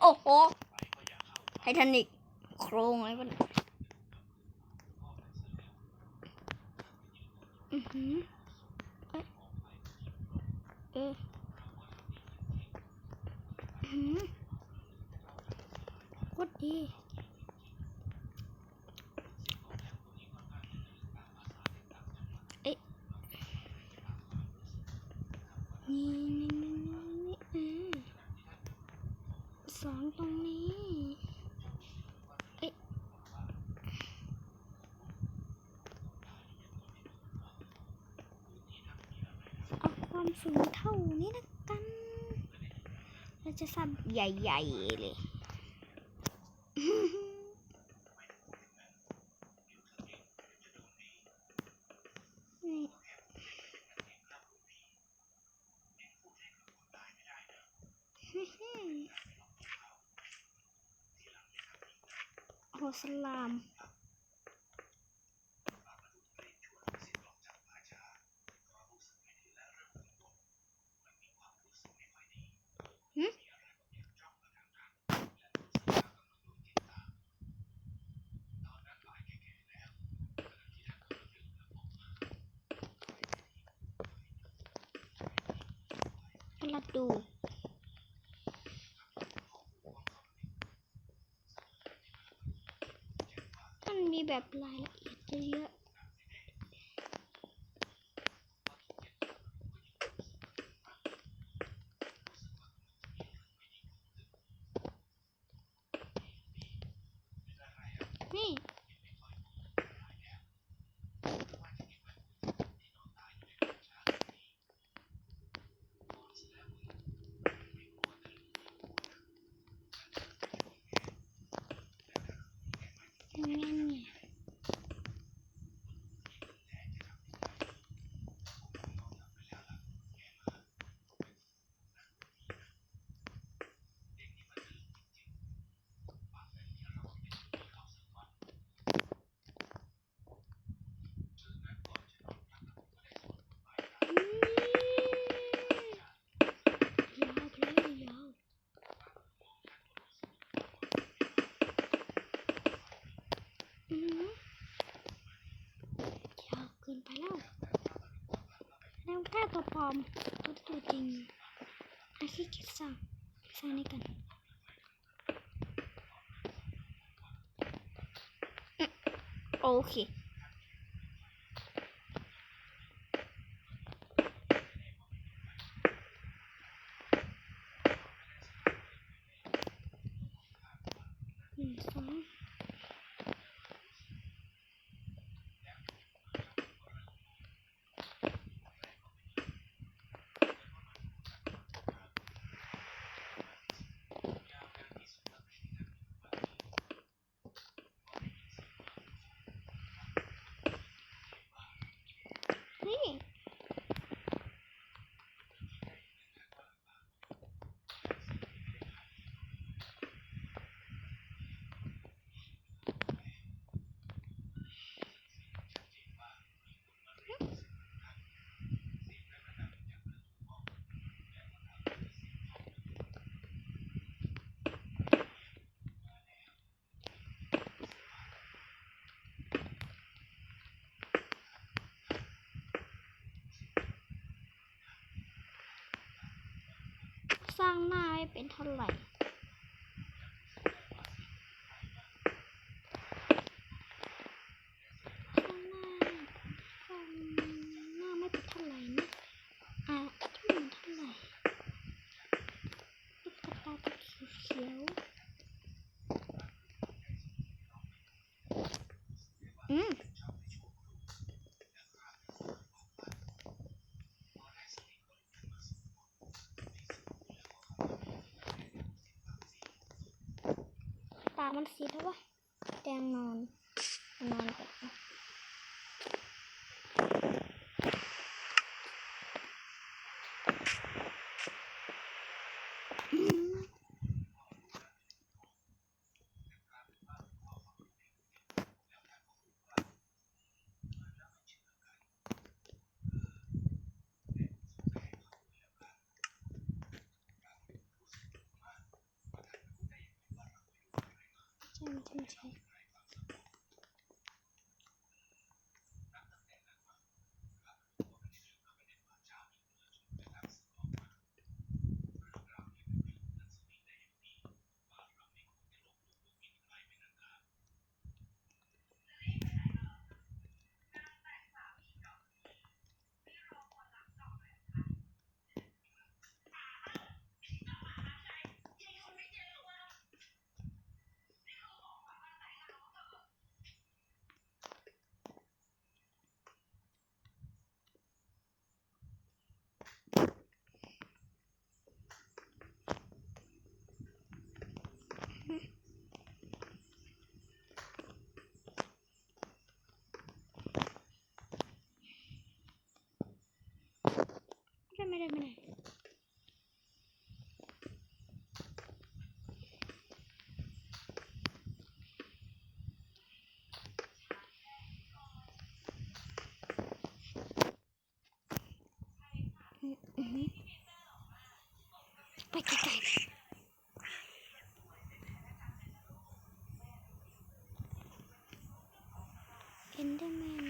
โอ้โห ไททานิกโครงอะไรบ้างอือหือเอออือหือโคตรดีเอ๊ะนี่นี่นี่นี่นี่อ่า สองตรงนี้ เอ๊ะเอา ความสูงเท่านี้นะกัน เราจะสับใหญ่ ๆ เลย นี่โอสลาม หึ มาดูมันมีแบบรายละเอียดเยอะๆนี่ งั้นเนี่ย ยาวไปเลยยาวอือหือยาวเกินไปแล้ว แล้ว แค่ตัวปลอมตัวตัวจริงอาชีพคิดสร้างสร้างนี่กันอืมโอเค หนึ่งสองนี่ ส ร้างหน้าไม่เป็นเท่าไหร่สร้างหน้าสร้างหน้าไม่เป็นเท่าไหร่นะอะที่มันเท่าไหร่ลูกกระตาตะเขียวๆอืม ปากมันสีแล้ววะแดงนอนนอนไป Cincin. ไปไกลๆเอ็นเดอร์แมน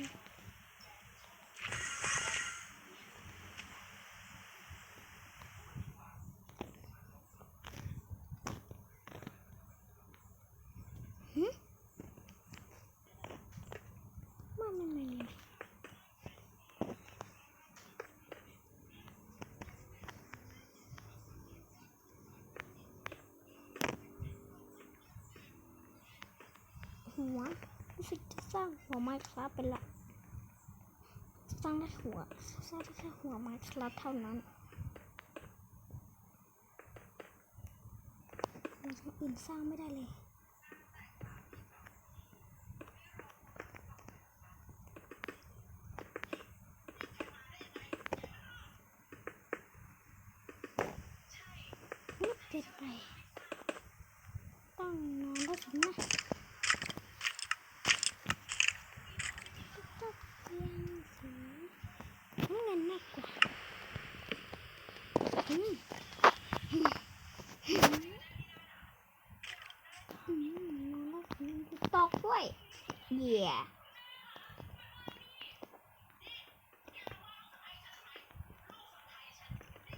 มันมันมันมัน หัวรู้สึกจะสร้างหัวไม้ครับเป็นละสร้างได้หัวสร้างได้แค่หัวไม้ครับเท่านั้นเราทำอื่นสร้างไม่ได้เลย นึกเกินไป ต้องนอนได้ถึงนะตกเตียงสีน้ำเงินมากกว่าอืมอืมอืมนอนได้ถึงตอกด้วย Yeah.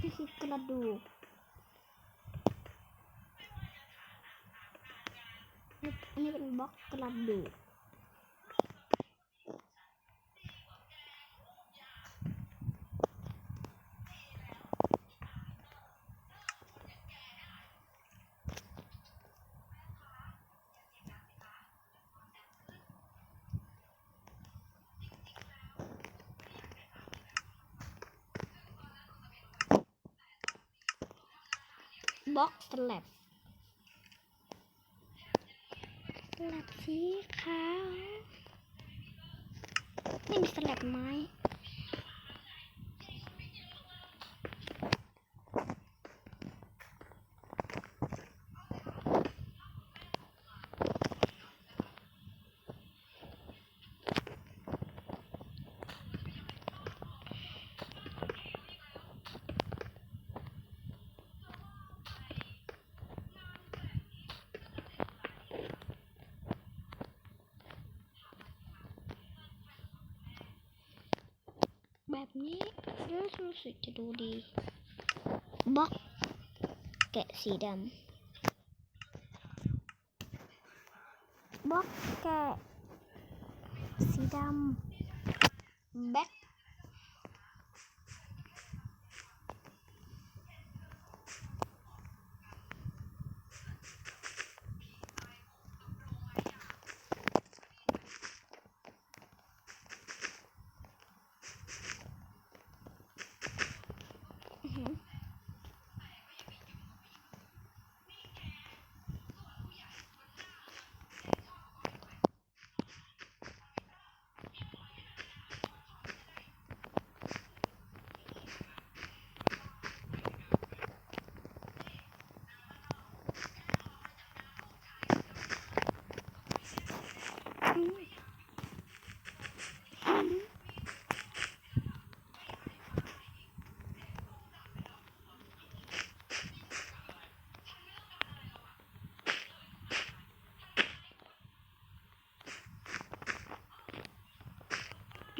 ี่คือกระดูกนี่อันนี้เป็นบล็อกกระดูก บล็อกสลับสลับสีขาว นี่มีสลับไม้ แบบนี้รู้สึกจะดูดีบล็อกแกะสีดำบล็อกแกะสีดำแบ็ค อื้อ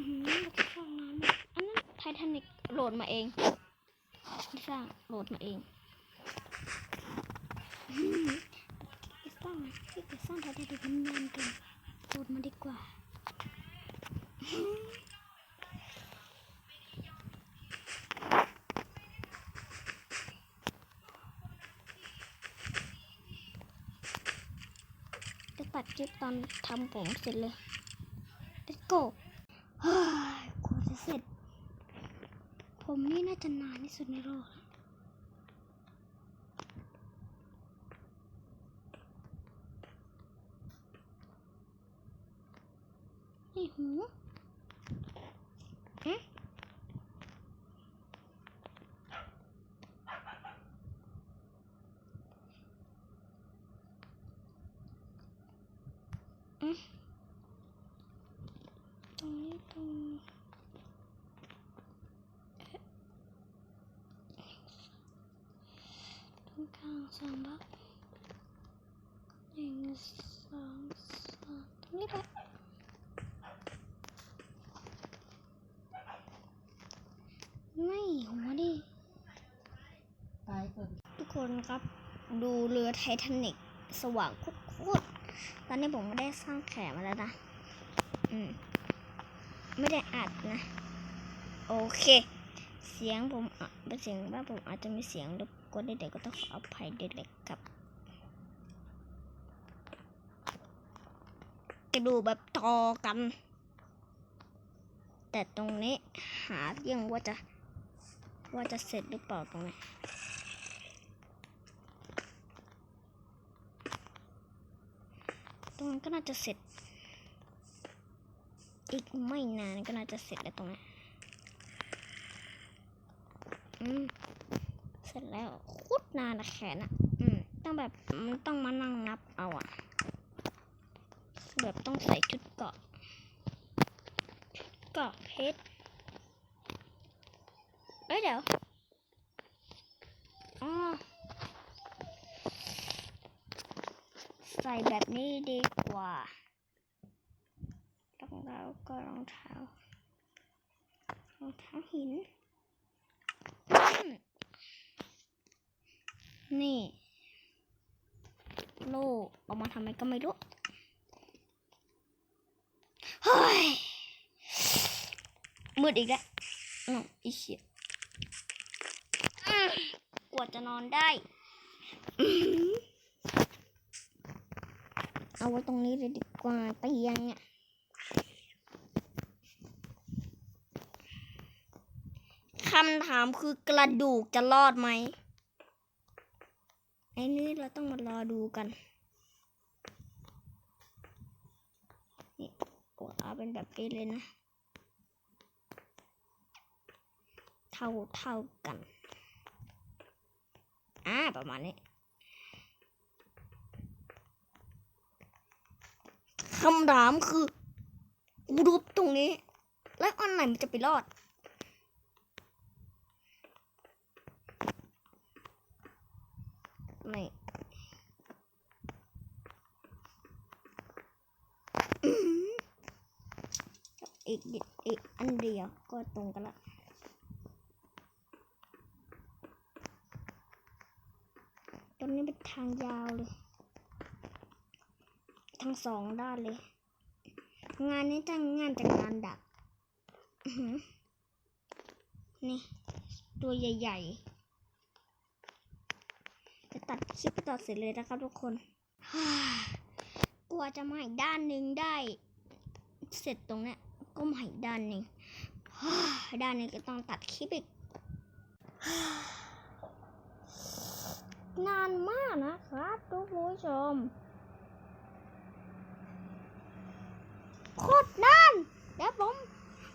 หือ ทานิกโหลดมาเองไม่สร้างโหลดมาเองไม่สร้างที่จะสร้างไททานิกมันนานเกินโหลดมาดีกว่าจะตัดคลิปตอนทำผมเสร็จเลย Let's go เฮ้ยกว่าจะเสร็จ ผ มนี่น่าจะนานที่สุดในโลกแล้วนี่หูฮะอืมตรงนี้ตรงนี้ ตรงกลาง สามบล็อกหนึ่งสองสามตรงนี้ไปไม่หัวดิตายก่อนทุกคนครับ ดูเรือไททานิกสว่างโคตรๆตอนนี้ผมไม่ได้สร้างแขนมาแล้วนะ อืม ไม่ได้อัดนะ โอเค เสียงผมอะเป็นเสียงว่าผมอาจจะมีเสียงรบกวนเด็กๆก็ต้องขออภัยเด็กๆกับกระดูแบบต่อกัน แต่ตรงนี้หาเรื่องว่าจะ ว่าจะเสร็จหรือเปล่าตรงนี้ตรงนั้นก็น่าจะเสร็จ อีกไม่นานก็น่าจะเสร็จแล้วตรงนี้ เสร็จแล้วโคตรนานนะแขนอะอืมต้องแบบมันต้องมานั่งนับเอาอะแบบต้องใส่ชุดเกราะชุดเกราะเพชรเอ้ยเดี๋ยวอ๋อใส่แบบนี้ดีกว่ารองเท้าก็รองเท้ารองเท้าหินอืม นี่ โลเออกมาทำไมก็ไม่รู้ เฮ้ย มืดอีกแล้วอือีเชี่ยกว่าจะนอนได้ เอาไว้ตรงนี้เลยดีกว่าเตียงเนี่ยำถามคือกระดูกจะรอดไหมไอ้นี่เราต้องมารอดูกัน นี่กดเอาเป็นแบบนี้เลยนะ เท่าเท่ากัน อ่า ประมาณนี้คำถามคือกูรูปตรงนี้ แล้วอันไหนมันจะไปรอด ไม่อื้อหืออีกนิดอีกอันเดียวก็ตรงกันละ ตรงนี้เป็นทางยาวเลย ทั้งสองด้านเลย งานนี้ตั้งงานจากงานดัก นี่ ตัวใหญ่ๆ จะตัดคลิปต่อเสร็จเลยนะครับทุกคนกลัวจะมาอีกด้านหนึ่งได้ เสร็จตรงเนี้ยก็มาอีกด้านหนึ่งด้านนี้ก็ต้องตัดคลิปอีกนานมากนะครับทุกผู้ชม โคตรนานเดี๋ยวผม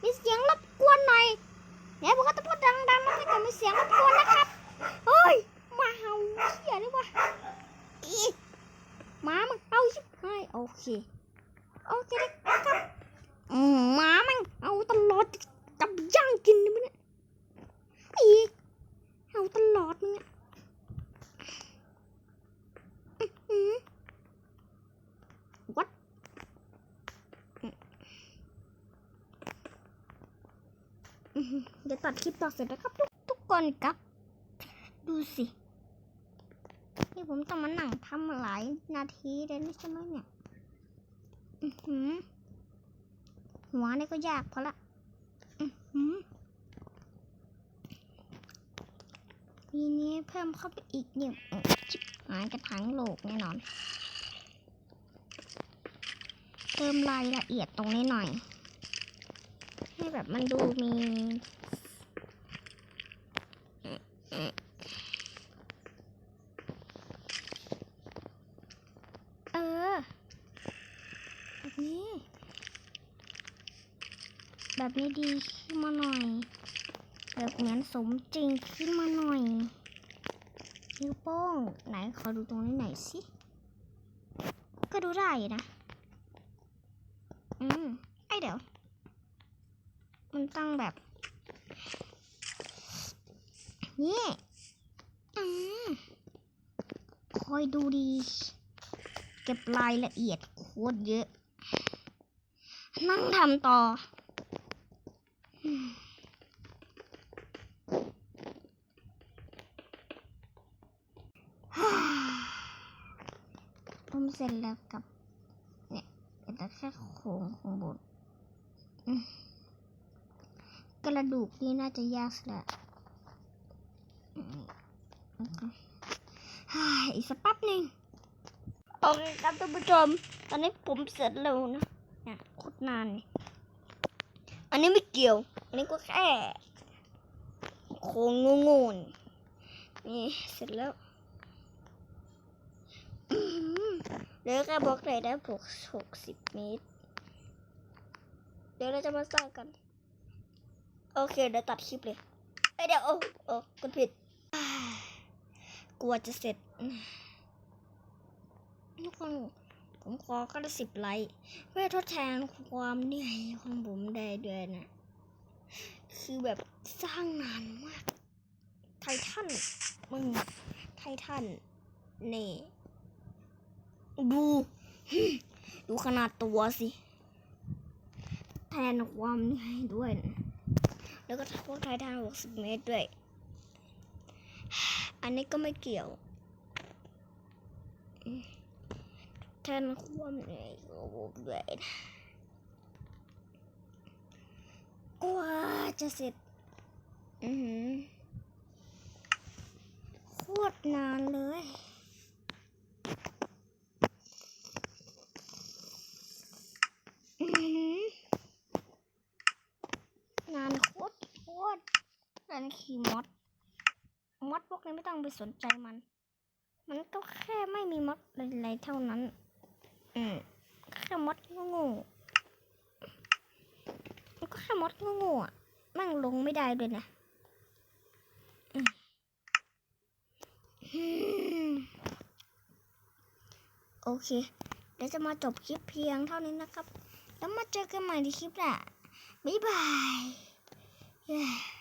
มีเสียงรบกวนหน่อยเดี๋ยวผมก็จะพูดดังๆแล้วถ้าเกิดมีเสียงรบกวนนะครับเฮ้ยมาเห่าเหี้ยนี่วะอีหมามึงเอาชิบหายโอเค โอเคนะครับอืมหมามันเอาตลอดจับย่างกินเลยมันเนี่ยอีเอาตลอดมึงอะอื้อหือ What อือหือ เดี๋ยว ต่อเสร็จแล้วครับทุกทุกคนครับ ดูสินี่ผมต้องมานั่งทำหลายนาทีเลยนี่ใช่ไหมเนี่ยอือหือหัวนี่ก็ยากพอละอือหือมีนี้เพิ่มเข้าไปอีกเนี่ยจิบหายกระถังโลกแน่นอน เติมรายละเอียดตรงนี้หน่อย ให้แบบมันดูมี เออ แบบ นี้ แบบนี้ดีขึ้นมาหน่อย แบบเหมือนสมจริงขึ้นมาหน่อยนิ้วโป้งไหนขอดูตรงนี้หน่อยสิ ก็ดูได้นะ อืม ไอเดี๋ยว มันตั้งแบบนี่อืมคอยดูดี เก็บรายละเอียดโคตรเยอะ นั่งทำต่ออืมฮ่าผมเสร็จแล้วกับ เนี่ยเป็นแต่แค่โครงของบนอืมกระดูกนี่น่าจะยากสุดละอืมโอเคฮ่าอีกสักแป๊บหนึ่งโอเคครับท่านผู้ชม ตอนนี้ผมเสร็จแล้วนะ เนี่ยโคตรนาน อันนี้ไม่เกี่ยว อันนี้ก็แค่โครงงูนนี่เสร็จแล้วอื้อหือเหลือแค่บล็อกเลยได้หกหกสิบเมตร เดี๋ยวเราจะมาสร้างกัน โอเค เดี๋ยวตัดคลิปเลยเอ้ยเดี๋ยวโอ้โอ้กดผิด กลัวจะเสร็จทุกคน ผมขอก็ได้สิบไลค์เพื่อทดแทนความเหนื่อยของผมได้ด้วยนะ คือแบบสร้างนานมาก ไททันมึงไททันนี่ดู ดูขนาดตัวสิ แทนความเหนื่อยด้วยนะแล้วก็พวกไททันหกสิบเมตรด้วย อันนี้ก็ไม่เกี่ยวแทนความเหนื่อยของผมด้วยนะกว่าจะเสร็จ อือหือโคตรนานเลยอือหือนานโคตรโคตรนานขี่มดมดพวกนี้ไม่ต้องไปสนใจมัน มันก็แค่ไม่มีมดอะไรเท่านั้น อืมแค่มดโง่มันก็แค่มดโง่ๆอะนั่งลงไม่ได้ด้วยนะอืมโอเค เดี๋ยวจะมาจบคลิปเพียงเท่านี้นะครับ แล้วมาเจอกันใหม่ในคลิปหน้าบ๊ายบาย Yeah.